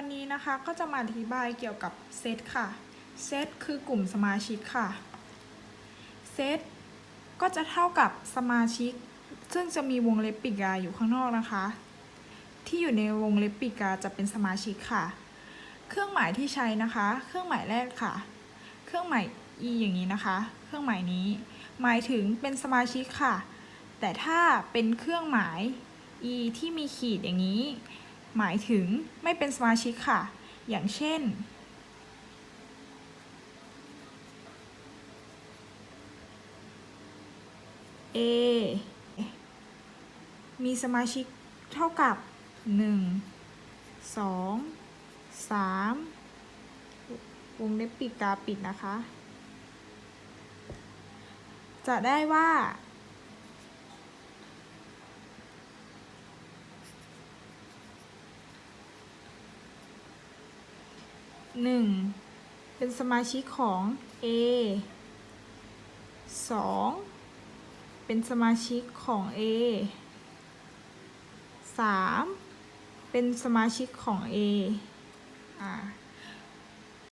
วันนี้นะคะก็จะมาอธิบายเกี่ยวกับเซตค่ะ เซตคือกลุ่มสมาชิกค่ะ เซตก็จะเท่ากับสมาชิก ซึ่งจะมีวงเล็บปิดกาอยู่ข้างนอกนะคะ ที่อยู่ในวงเล็บปิดกาจะเป็นสมาชิกค่ะ เครื่องหมายที่ใช้นะคะ เครื่องหมายแรกค่ะ เครื่องหมาย e อย่างนี้นะคะ เครื่องหมายนี้ หมายถึงเป็นสมาชิกค่ะ แต่ถ้าเป็นเครื่องหมาย e ที่มีขีดอย่างนี้ หมายถึงไม่เป็นสมาชิกค่ะ อย่างเช่น A มีสมาชิกเท่ากับ 1 2 3 วงเล็บปิดกาปิดนะคะ จะได้ว่า หนึ่งเป็นสมาชิกของ A สองเป็นสมาชิกของ A สามเป็นสมาชิกของ A อ่า